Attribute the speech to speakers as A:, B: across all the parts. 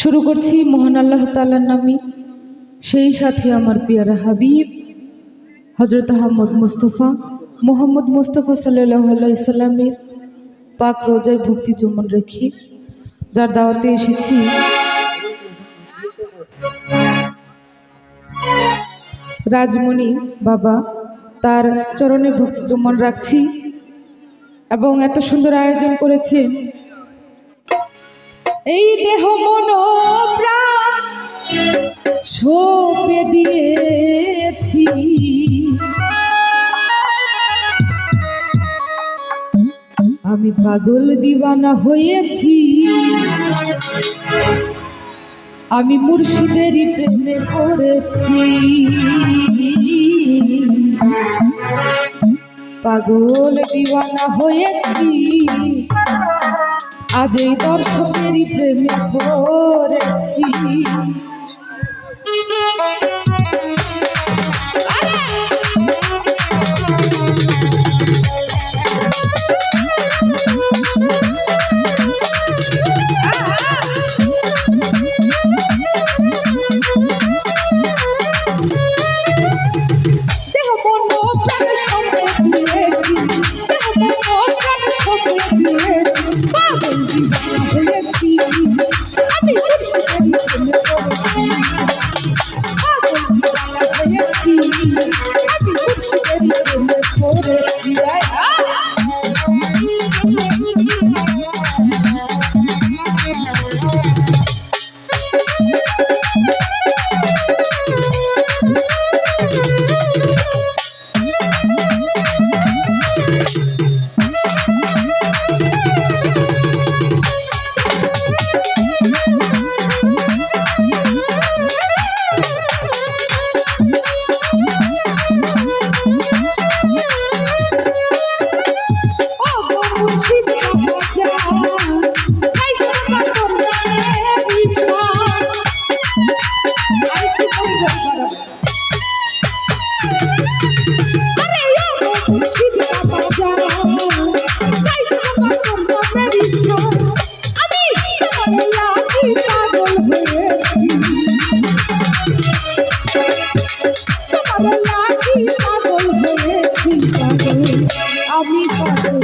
A: শুরু করছি মহান আল্লাহ তাআলার নামে। সেই সাথে আমার পিয়ারা হাবিব হজরত আহমদ মুস্তফা, মোহাম্মদ মুস্তফা সাল্লাহ পাক রোজায় ভক্তি চুমন রেখে যার দাওয়াতে এসেছি। রাজমণি বাবা, তার চরণে ভক্তি চুমন রাখছি এবং এত সুন্দর আয়োজন করেছেন এই দেহ মন সপে দিয়েছি। আমি পাগল দিবানা হয়েছি। আমি মুর্শিদেরই প্রেমে পড়েছি। পাগল দিওয়ানা হয়েছি। আজ এই দর্শকেরই প্রেমে পড়েছি। আমি পাগল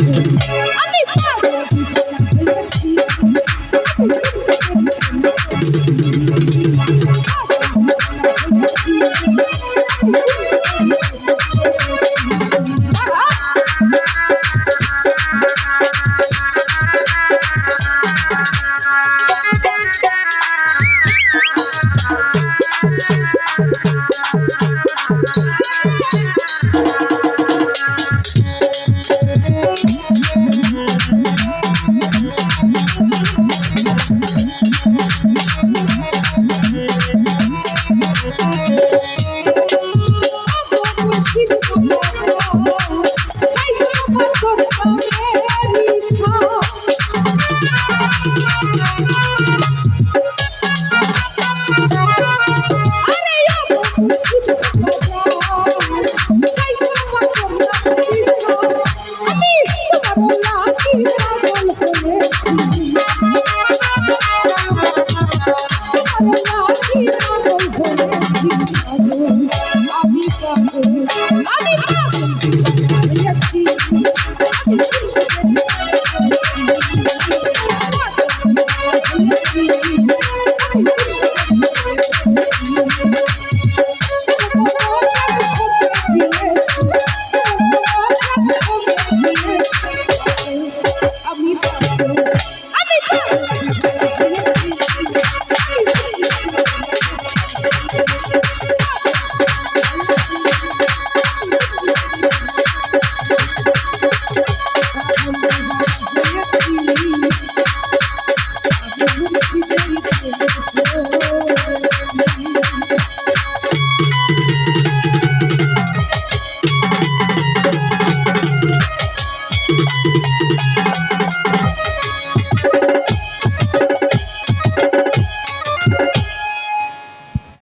A: Anne! I need help. Thank
B: you.